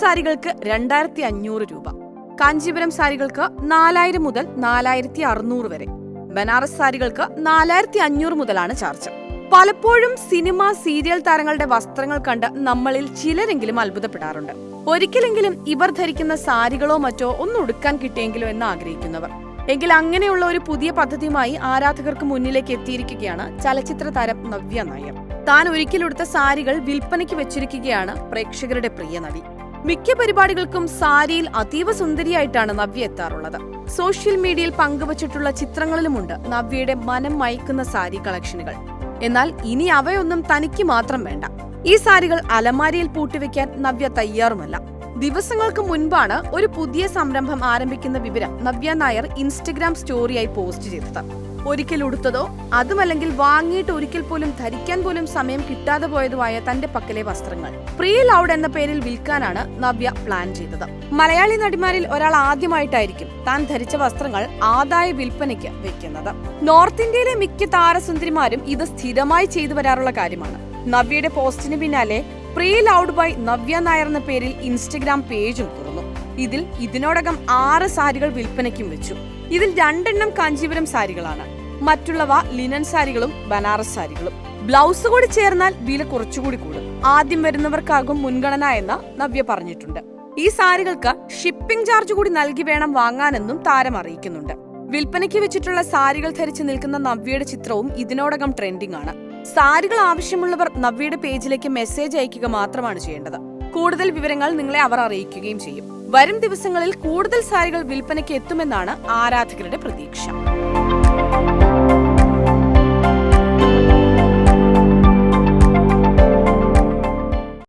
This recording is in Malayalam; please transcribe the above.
സാരികൾക്ക് രണ്ടായിരത്തി അഞ്ഞൂറ് രൂപ. കാഞ്ചീപുരം സാരികൾക്ക് നാലായിരം മുതൽ നാലായിരത്തി അറുന്നൂറ് വരെ. ബനാറസ് സാരികൾക്ക് നാലായിരത്തി അഞ്ഞൂറ് മുതലാണ് ചാർജ്. പലപ്പോഴും സിനിമ സീരിയൽ താരങ്ങളുടെ വസ്ത്രങ്ങൾ കണ്ട് നമ്മളിൽ ചിലരെങ്കിലും അത്ഭുതപ്പെടാറുണ്ട്. ഒരിക്കലെങ്കിലും ഇവർ ധരിക്കുന്ന സാരികളോ മറ്റോ ഒന്ന് ഉടുക്കാൻ കിട്ടിയെങ്കിലോ എന്ന് ആഗ്രഹിക്കുന്നവർ. എങ്കിൽ അങ്ങനെയുള്ള ഒരു പുതിയ പദ്ധതിയുമായി ആരാധകർക്ക് മുന്നിലേക്ക് എത്തിയിരിക്കുകയാണ് ചലച്ചിത്ര താരം നവ്യ നായർ. താൻ ഒരിക്കലെടുത്ത സാരികൾ വിൽപ്പനയ്ക്ക് വെച്ചിരിക്കുകയാണ് പ്രേക്ഷകരുടെ പ്രിയ നടി. മിക്ക പരിപാടികൾക്കും സാരിയിൽ അതീവ സുന്ദരിയായിട്ടാണ് നവ്യ എത്താറുള്ളത്. സോഷ്യൽ മീഡിയയിൽ പങ്കുവച്ചിട്ടുള്ള ചിത്രങ്ങളിലുമുണ്ട് നവ്യയുടെ മനം മയക്കുന്ന സാരി കളക്ഷനുകൾ. എന്നാൽ ഇനി അവയൊന്നും തനിക്ക് മാത്രം വേണ്ട. ഈ സാരികൾ അലമാരിയിൽ പൂട്ടിവെക്കാൻ നവ്യ തയ്യാറുമല്ല. ദിവസങ്ങൾക്ക് മുൻപാണ് ഒരു പുതിയ സംരംഭം ആരംഭിക്കുന്ന വിവരം നവ്യ നായർ ഇൻസ്റ്റഗ്രാം സ്റ്റോറിയായി പോസ്റ്റ് ചെയ്തത്. ഒരിക്കൽ ഉടുത്തതോ അതുമല്ലെങ്കിൽ വാങ്ങിയിട്ട് ഒരിക്കൽ പോലും ധരിക്കാൻ പോലും സമയം കിട്ടാതെ പോയതുമായ തന്റെ പക്കലെ വസ്ത്രങ്ങൾ. പ്രീ ലൗഡ് എന്ന പേരിൽ വിൽക്കാനാണ് നവ്യ പ്ലാൻ ചെയ്തത്. മലയാളി നടിമാരിൽ ഒരാൾ ആദ്യമായിട്ടായിരിക്കും താൻ ധരിച്ച വസ്ത്രങ്ങൾ ആദായ വിൽപ്പനയ്ക്ക് വെക്കുന്നത്. നോർത്ത് ഇന്ത്യയിലെ മിക്ക താരസുന്ദരിമാരും ഇത് സ്ഥിരമായി ചെയ്തു വരാറുള്ള കാര്യമാണ്. നവ്യയുടെ പോസ്റ്റിന് പിന്നാലെ pre loved by Navya Nair എന്ന പേരിൽ ഇൻസ്റ്റഗ്രാം പേജും തുറന്നു. ഇതിൽ ഇതിനോടകം ആറ് സാരികൾ വിൽപ്പനയ്ക്കും വെച്ചു. ഇതിൽ രണ്ടെണ്ണം കാഞ്ചീപുരം സാരികളാണ്. മറ്റുള്ളവ ലിനൻ സാരികളും ബനാറസ് സാരികളും. ബ്ലൗസ് കൂടി ചേർന്നാൽ വില കുറച്ചുകൂടി കൂടും. ആദ്യം വരുന്നവർക്കാകും മുൻഗണന എന്ന് നവ്യ പറഞ്ഞിട്ടുണ്ട്. ഈ സാരികൾക്ക് ഷിപ്പിംഗ് ചാർജ് കൂടി നൽകി വേണം വാങ്ങാനെന്നും താരം അറിയിക്കുന്നുണ്ട്. വിൽപ്പനയ്ക്ക് വെച്ചിട്ടുള്ള സാരികൾ ധരിച്ച് നിൽക്കുന്ന നവ്യയുടെ ചിത്രവും ഇതിനോടകം ട്രെൻഡിംഗ് ആണ്. സാരികൾ ആവശ്യമുള്ളവർ നവ്യയുടെ പേജിലേക്ക് മെസ്സേജ് അയക്കുക മാത്രമാണ് ചെയ്യേണ്ടത്. കൂടുതൽ വിവരങ്ങൾ നിങ്ങളെ അവർ അറിയിക്കുകയും ചെയ്യും. വരും ദിവസങ്ങളിൽ കൂടുതൽ സാരികൾ വിൽപ്പനയ്ക്ക് എത്തുമെന്നാണ് ആരാധകരുടെ പ്രതീക്ഷ.